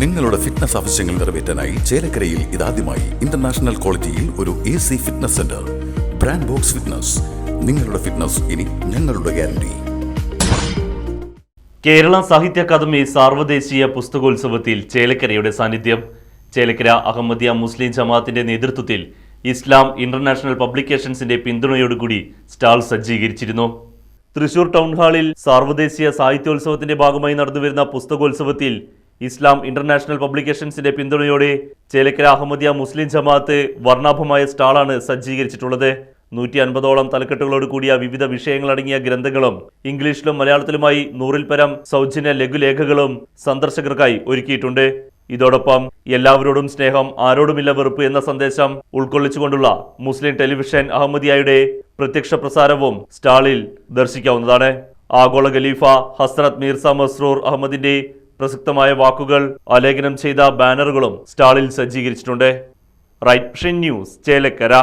നിങ്ങളുടെ ഫിറ്റ്നസ് ആവശ്യങ്ങൾ നിറവേറ്റാനായി ചേലക്കരയിൽ ഇതാദ്യമായി ഇന്റർനാഷണൽ ക്വാളിറ്റിയിൽ ഒരു A C fitness centre brand box fitness നിങ്ങളുടെ ഫിറ്റ്നസ് ഇനി ഞങ്ങളുടെ ഗ്യാരണ്ടി കേരള സാഹിത്യ അക്കാദമി സാർവദേശീയ പുസ്തകോത്സവത്തിൽ ചേലക്കരയുടെ സാന്നിധ്യം. ചേലക്കര അഹമ്മദിയ മുസ്ലിം ജമാഅത്തിന്റെ നേതൃത്വത്തിൽ ഇസ്ലാം ഇന്റർനാഷണൽ പബ്ലിക്കേഷൻസിന്റെ പിന്തുണയോടുകൂടി സ്റ്റാൾ സജ്ജീകരിച്ചിരുന്നു. തൃശൂർ ടൗൺ ഹാളിൽ സാർവദേശീയ സാഹിത്യോത്സവത്തിന്റെ ഭാഗമായി നടന്നുവരുന്ന പുസ്തകോത്സവത്തിൽ ഇസ്ലാം ഇന്റർനാഷണൽ പബ്ലിക്കേഷൻസിന്റെ പിന്തുണയോടെ ചേലക്കര അഹമ്മദിയ മുസ്ലിം ജമാഅത്ത് വർണാഭമായ സ്റ്റാളാണ് സജ്ജീകരിച്ചിട്ടുള്ളത്. നൂറ്റി അൻപതോളം തലക്കെട്ടുകളോട് കൂടിയ വിവിധ വിഷയങ്ങളടങ്ങിയ ഗ്രന്ഥങ്ങളും ഇംഗ്ലീഷിലും മലയാളത്തിലുമായി നൂറിൽ പരം സൗജന്യ ലഘുലേഖകളും സന്ദർശകർക്കായി ഒരുക്കിയിട്ടുണ്ട്. ഇതോടൊപ്പം എല്ലാവരോടും സ്നേഹം ആരോടുമില്ല വെറുപ്പ് എന്ന സന്ദേശം ഉൾക്കൊള്ളിച്ചുകൊണ്ടുള്ള മുസ്ലിം ടെലിവിഷൻ അഹമ്മദിയായുടെ പ്രത്യക്ഷ പ്രസാരവും സ്റ്റാളിൽ ദർശിക്കാവുന്നതാണ്. ആഗോള ഖലീഫ ഹസ്രത് മീർസ മസ്രൂർ അഹമ്മദിന്റെ പ്രസക്തമായ വാക്കുകൾ ആലേഖനം ചെയ്ത ബാനറുകളും സ്റ്റാളിൽ സജ്ജീകരിച്ചിട്ടുണ്ട്. Right news Chelakkara.